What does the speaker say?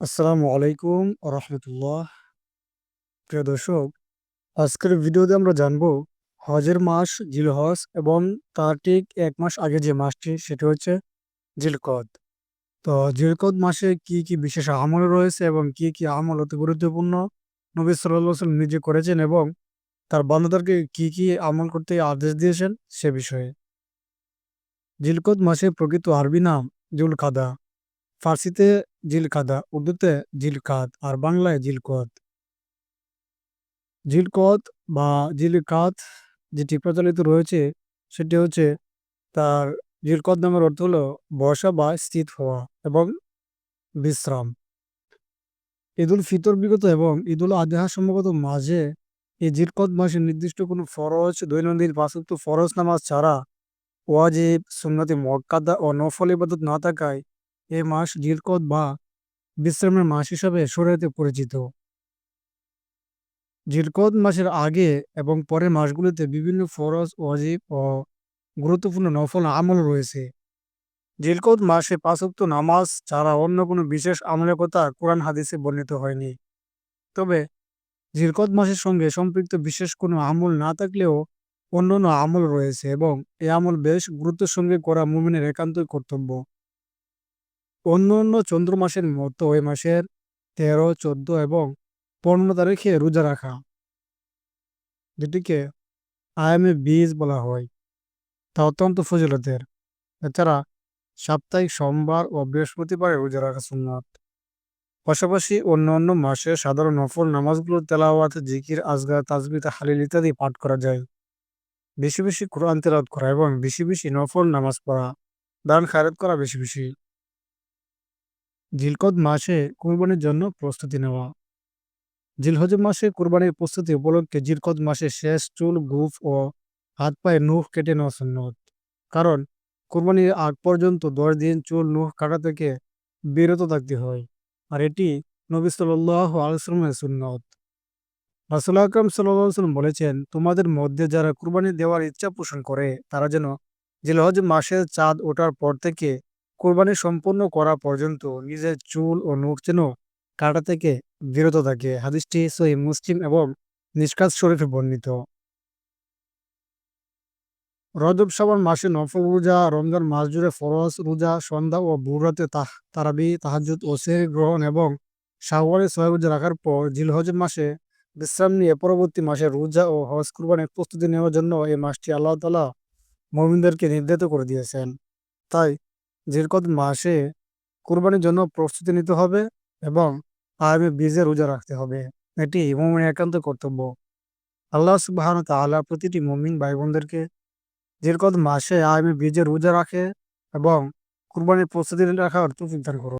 আসসালামু আলাইকুম রহমতুল্লাহ। প্রিয় দর্শক, আজকের ভিডিওতে আমরা জানব হজের মাস জিলহজ এবং তার ঠিক এক মাস আগে যে মাসটি, সেটি হচ্ছে জিলকদ। তো জিলকদ মাসে কি কি বিশেষ আমল রয়েছে এবং কি কি আমল অতি গুরুত্বপূর্ণ? নবী সাল্লাম নিজে করেছেন এবং তার বান্ধবদেরকে কি কি আমল করতে আদেশ দিয়েছেন সে বিষয়ে। জিলকদ মাসে প্রকৃত আরবি নাম জুল কাদা ফার্সিতে জিলকাদা, উর্দুতে জিলকাদ আর বাংলায় জিলকদ জিলকদ বা জিলকাত যেটি প্রচলিত রয়েছে, সেটি হচ্ছে তার জিলকদ নামের অর্থ হলো বসা বা স্থিত হওয়া এবং বিশ্রাম। ঈদুল ফিতর বিগত এবং ঈদুল আজহা সম্ভবত মাঝে এই জিলকদ মাসে নির্দিষ্ট কোনো ফরজ, দৈনন্দিন পাঁচক্ত ফরজ নামাজ ছাড়া ওয়াজিব, সুন্নতি মক্কাদা ও নফল ইবাদত না থাকায় এই মাস জিলকদ বা বিশ্রামের মাস হিসাবে শরীয়তে পরিচিত। জিলকদ মাসের আগে এবং পরের মাসগুলিতে বিভিন্ন ফরজ, ওয়াজিব ও গুরুত্বপূর্ণ নফল আমল রয়েছে। জিলকদ মাসে পাঁচক্ত নামাজ ছাড়া অন্য কোনো বিশেষ আমলের কথা কোরআন হাদিসে বর্ণিত হয়নি। তবে জিলকদ মাসের সঙ্গে সম্পৃক্ত বিশেষ কোনো আমল না থাকলেও অন্যান্য আমল রয়েছে এবং এ আমল বেশ গুরুত্বের সঙ্গে করা মুমিনের একান্তই কর্তব্য। অন্য অন্য চন্দ্র মাসের মতো ওই মাসের তেরো, চোদ্দ এবং পনেরো তারিখে রোজা রাখা। যেটিকে আয়ামে বীজ বলা হয়। তা অত্যন্ত ফজিলতের। এছাড়া সাপ্তাহিক সোমবার ও বৃহস্পতিবারে রোজা রাখা সুন্নাত। পাশাপাশি অন্য অন্য মাসে সাধারণ নফল নামাজগুলো তেলাওয়াত, জিকির আজগা তাজবি হালিল ইত্যাদি পাঠ করা যায়। বেশি বেশি কোরআন তেলাওয়াত করা এবং বেশি বেশি নফল নামাজ পড়া, দান খায়রাত করা বেশি বেশি। জিলকদ মাসে কোরবানির জন্য প্রস্তুতি নেওয়া। জিলহজ মাসে কোরবানির প্রস্তুতি উপলক্ষে জিলকদ মাসে শেষ চুল, গুফ ও হাত পায়ে নুহ কেটে নেওয়া সুন্নত। কারণ, কোরবানির আগ পর্যন্ত দশ দিন চুল, নুহ কাটা থেকে বিরত থাকতে হয়। আর এটি নবী সাল্লাহ আলসালামের সুন্নত। রাসুল আকরম সাল্লাম বলেছেন, তোমাদের মধ্যে যারা কুরবানি দেওয়ার ইচ্ছা পোষণ করে, তারা যেন জিলহজ মাসের চাঁদ ওঠার পর থেকে কোরবানি সম্পূর্ণ করা পর্যন্ত নিজের চুল ও নুখ যেন কাটা থেকে বিরত থাকে। হাদিসটি সহি মুসলিম এবং নিষ্কাজ শরীফে বর্ণিত। রজব সাবান মাসে নফল রোজা, রমজান মাস জুড়ে ফরজ রোজা, সন্ধ্যা ও বুড়াতে তাহ, তারাবি তাহাজুদ ও শের গ্রহণ এবং শাহওয়ারে ছয় রোজা রাখার পর জিলহজ মাসে বিশ্রাম নিয়ে পরবর্তী মাসে রোজা ও হজ কুরবানের প্রস্তুতি নেওয়ার জন্য এই মাসটি আল্লাহ তালা মমিনদেরকে নির্ধারিত করে দিয়েছেন। তাই জিরকদ মাসে কুরবানির জন্য প্রস্তুতি নিতে হবে এবং আগামী বীজে রোজা রাখতে হবে। এটি মমিনের একান্ত কর্তব্য। আল্লাহ সুবাহ তাল্লাহ প্রতিটি মমিন ভাই বোনদেরকে জিরকত মাসে আগামী বীজে রোজা রাখে এবং কুরবানির প্রস্তুতি রাখার তুফিক দান করো